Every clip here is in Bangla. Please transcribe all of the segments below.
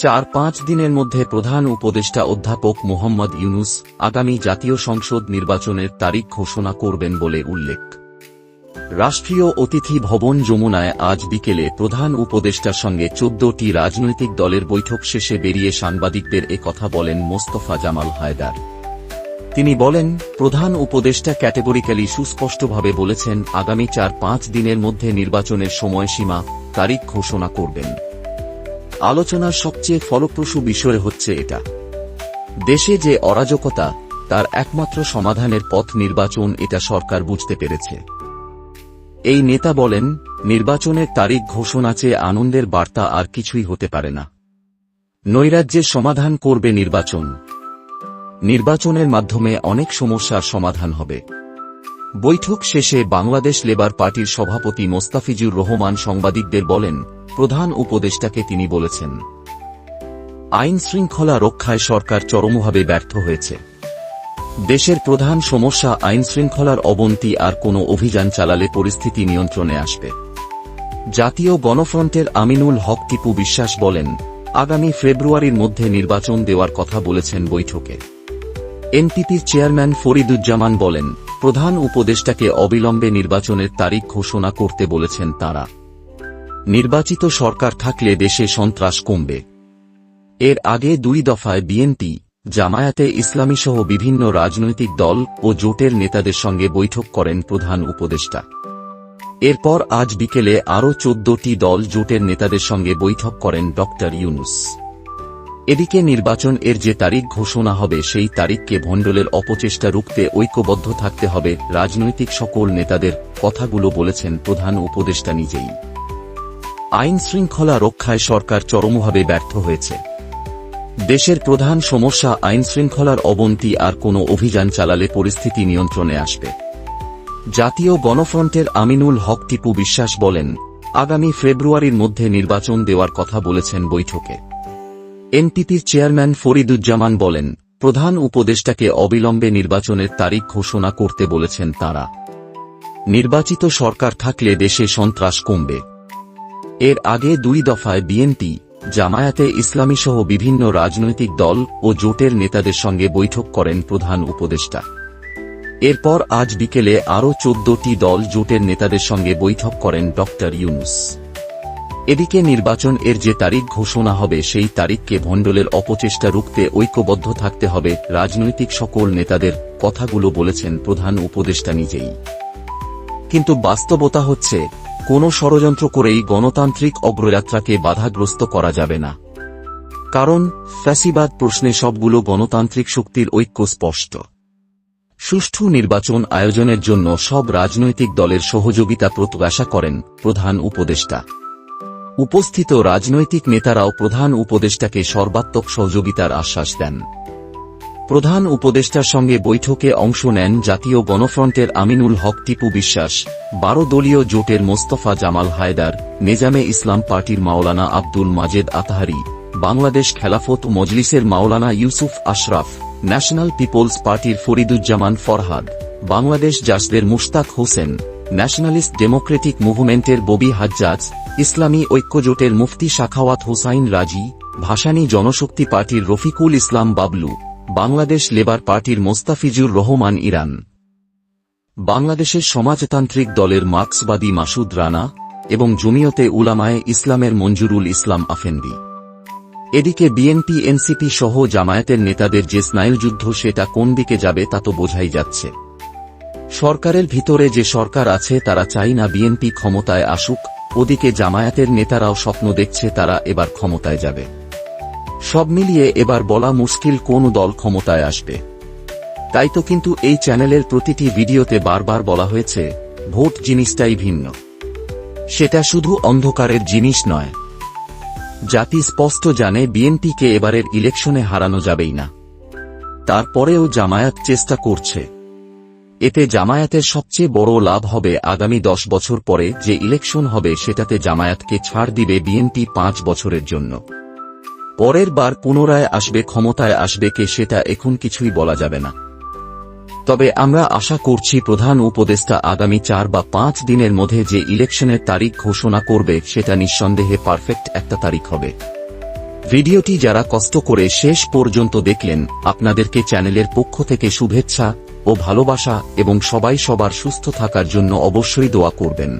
চার পাঁচ দিনের মধ্যে প্রধান উপদেষ্টা অধ্যাপক মোহাম্মদ ইউনুস আগামী জাতীয় সংসদ নির্বাচনের তারিখ ঘোষণা করবেন বলে উল্লেখ। রাষ্ট্রীয় অতিথি ভবন যমুনায় আজ বিকেলে প্রধান উপদেষ্টার সঙ্গে চোদ্দটি রাজনৈতিক দলের বৈঠক শেষে বেরিয়ে সাংবাদিকদের কথা বলেন মোস্তফা জামাল হায়দার। তিনি বলেন, প্রধান উপদেষ্টা ক্যাটেগরিক্যালি সুস্পষ্টভাবে বলেছেন, আগামী চার পাঁচ দিনের মধ্যে নির্বাচনের সময়সীমা তারিখ ঘোষণা করবেন। আলোচনার সবচেয়ে ফলপ্রসূ বিষয় হচ্ছে এটা। দেশে যে অরাজকতা, তার একমাত্র সমাধানের পথ নির্বাচন এটা সরকার বুঝতে পেরেছে। এই নেতা বলেন, নির্বাচনের তারিখ ঘোষণা চেয়ে আনন্দের বার্তা আর কিছুই হতে পারে না। নৈরাজ্যের সমাধান করবে নির্বাচন। নির্বাচনের মাধ্যমে অনেক সমস্যার সমাধান হবে। বৈঠক শেষে বাংলাদেশ লেবার পার্টির সভাপতি মোস্তাফিজুর রহমান সাংবাদিকদের বলেন প্রধান উপদেষ্টাকে তিনি বলেছেন, আইন শৃঙ্খলা রক্ষায় সরকার চরমভাবে ব্যর্থ হয়েছে। দেশের প্রধান সমস্যা আইন শৃঙ্খলার অবনতি আর কোনো অভিযান চালালে পরিস্থিতি নিয়ন্ত্রণে আসবে। জাতীয় গণফ্রন্টের আমিনুল হক টিপু বিশ্বাস বলেন, আগামী ফেব্রুয়ারির মধ্যে নির্বাচন দেওয়ার কথা বলেছেন বৈঠকে। এনপিপির চেয়ারম্যান ফরিদুজ্জামান বলেন, প্রধান উপদেষ্টাকে অবিলম্বে নির্বাচনের তারিখ ঘোষণা করতে বলেছেন তারা। নির্বাচিত সরকার থাকলে দেশে সন্ত্রাস কমবে। এর আগে দুই দফায় বিএনপি, জামায়াতে ইসলামী সহ বিভিন্ন রাজনৈতিক দল ও জোটের নেতাদের সঙ্গে বৈঠক করেন প্রধান উপদেষ্টা। এরপর আজ বিকেলে আরও চোদ্দটি দল জোটের নেতাদের সঙ্গে বৈঠক করেন ড ইউনুস। এদিকে নির্বাচন এর যে তারিখ ঘোষণা হবে সেই তারিখকে ভণ্ডলের অপচেষ্টা রুখতে ঐক্যবদ্ধ থাকতে হবে রাজনৈতিক সকল নেতাদের কথাগুলো বলেছেন প্রধান উপদেষ্টা নিজেই। আইন শৃঙ্খলা রক্ষায় সরকার চরমভাবে ব্যর্থ হয়েছে। দেশের প্রধান সমস্যা আইন শৃঙ্খলার অবনতি আর কোনো অভিযান চালালে পরিস্থিতি নিয়ন্ত্রণে আসবে। জাতীয় গণফ্রন্টের আমিনুল হক টিপু বিশ্বাস বলেন, আগামী ফেব্রুয়ারির মধ্যে নির্বাচন দেওয়ার কথা বলেছেন বৈঠকে। এনপিপির চেয়ারম্যান ফরিদুজ্জামান বলেন, প্রধান উপদেষ্টাকে অবিলম্বে নির্বাচনের তারিখ ঘোষণা করতে বলেছেন তারা। নির্বাচিত সরকার থাকলে দেশে সন্ত্রাস কমবে। এর আগে দুই দফায় বিএনপি, জামায়াতে ইসলামী সহ বিভিন্ন রাজনৈতিক দল ও জোটের নেতাদের সঙ্গে বৈঠক করেন প্রধান উপদেষ্টা। এরপর আজ বিকেলে আরও চোদ্দটি দল জোটের নেতাদের সঙ্গে বৈঠক করেন ড. ইউনুস। এদিকে নির্বাচন এর যে তারিখ ঘোষণা হবে সেই তারিখকে ভণ্ডলের অপচেষ্টা রুখতে ঐক্যবদ্ধ থাকতে হবে রাজনৈতিক সকল নেতাদের, কথাগুলো বলেছেন প্রধান উপদেষ্টা নিজেই। কিন্তু বাস্তবতা হচ্ছে কোনো ষড়যন্ত্র করেই গণতান্ত্রিক অগ্রযাত্রাকে বাধাগ্রস্ত করা যাবে না। কারণ, ফ্যাসিবাদ প্রশ্নে সবগুলো গণতান্ত্রিক শক্তির ঐক্য স্পষ্ট। সুষ্ঠু নির্বাচন আয়োজনের জন্য সব রাজনৈতিক দলের সহযোগিতা প্রত্যাশা করেন প্রধান উপদেষ্টা। উপস্থিত রাজনৈতিক নেতারাও প্রধান উপদেষ্টাকে সর্বাত্মক সহযোগিতার আশ্বাস দেন। প্রধান উপদেষ্টার সঙ্গে বৈঠকে অংশ নেন জাতীয় গণফ্রন্টের আমিনুল হক টিপু বিশ্বাস, বারো দলীয় জোটের মোস্তফা জামাল হায়দার, নেজামে ইসলাম পার্টির মাওলানা আব্দুল মাজেদ আতাহারি, বাংলাদেশ খেলাফত মজলিসের মাওলানা ইউসুফ আশরাফ, ন্যাশনাল পিপলস পার্টির ফরিদুজ্জামান ফরহাদ, বাংলাদেশ জাসদের মুশতাক হোসেন, ন্যাশনালিস্ট ডেমোক্রেটিক মুভমেন্টের ববি হাজ্জাজ, ইসলামী ঐক্যজোটের মুফতি শাখাওয়াত হোসাইন রাজি, ভাসানী জনশক্তি পার্টির রফিকুল ইসলাম বাবলু। বাংলাদেশ লেবার পার্টির মোস্তাফিজুর রহমান ইরান। বাংলাদেশের সমাজতান্ত্রিক দলের মার্ক্সবাদী মাসুদ রানা এবং জমিয়তে উলামায়ে ইসলামের মঞ্জুরুল ইসলাম আফেন্দি। এদিকে বিএনপি, এনসিপি সহ জামায়াতের নেতাদের যে স্নায়ুযুদ্ধ সেটা কোন দিকে যাবে তা তো বোঝাই যাচ্ছে। সরকারের ভিতরে যে সরকার আছে তারা চাই না বিএনপি ক্ষমতায় আসুক, ওদিকে জামায়াতের নেতারাও স্বপ্ন দেখছে তারা এবার ক্ষমতায় যাবে। সব মিলিয়ে এবার বলা মুশকিল কোন দল ক্ষমতায় আসবে। তাই তো কিন্তু এই চ্যানেলের প্রতিটি ভিডিওতে বারবার বলা হয়েছে, ভোট জিনিসটাই ভিন্ন। সেটা শুধু অন্ধকারের জিনিস নয়। জাতি স্পষ্ট জানে বিএনপিকে এবারের ইলেকশনে হারানো যাবেই না। তারপরেও জামায়াত চেষ্টা করছে। এতে জামায়াতের সবচেয়ে বড় লাভ হবে আগামী দশ বছর পরে যে ইলেকশন হবে সেটাতে জামায়াতকে ছাড় দিবে বিএনপি পাঁচ বছরের জন্য। পরের বার পুনরায় আসবে, ক্ষমতায় আসবে কে সেটা এখন কিছুই বলা যাবে না। তবে আমরা আশা করছি প্রধান উপদেষ্টা আগামী চার বা পাঁচ দিনের মধ্যে যে ইলেকশনের তারিখ ঘোষণা করবে, সেটা নিঃসন্দেহে পারফেক্ট একটা তারিখ হবে। ভিডিওটি যারা কষ্ট করে শেষ পর্যন্ত দেখলেন, আপনাদেরকে চ্যানেলের পক্ষ থেকে শুভেচ্ছা ও ভালোবাসা এবং সবাই সবার সুস্থ থাকার জন্য অবশ্যই দোয়া করবেন।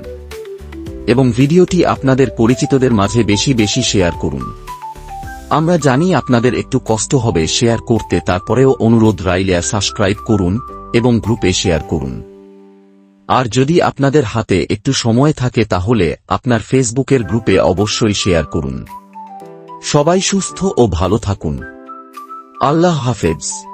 এবং ভিডিওটি আপনাদের পরিচিতদের মাঝে বেশি বেশি শেয়ার করুন। আমরা জানি আপনাদের একটু কষ্ট হবে শেয়ার করতে, তারপরেও অনুরোধ রাইলে সাবস্ক্রাইব করুন এবং গ্রুপে শেয়ার করুন। আর যদি আপনাদের হাতে একটু সময় থাকে তাহলে আপনার ফেসবুকের গ্রুপে অবশ্যই শেয়ার করুন। সবাই সুস্থ ও ভালো থাকুন। আল্লাহ হাফেজ।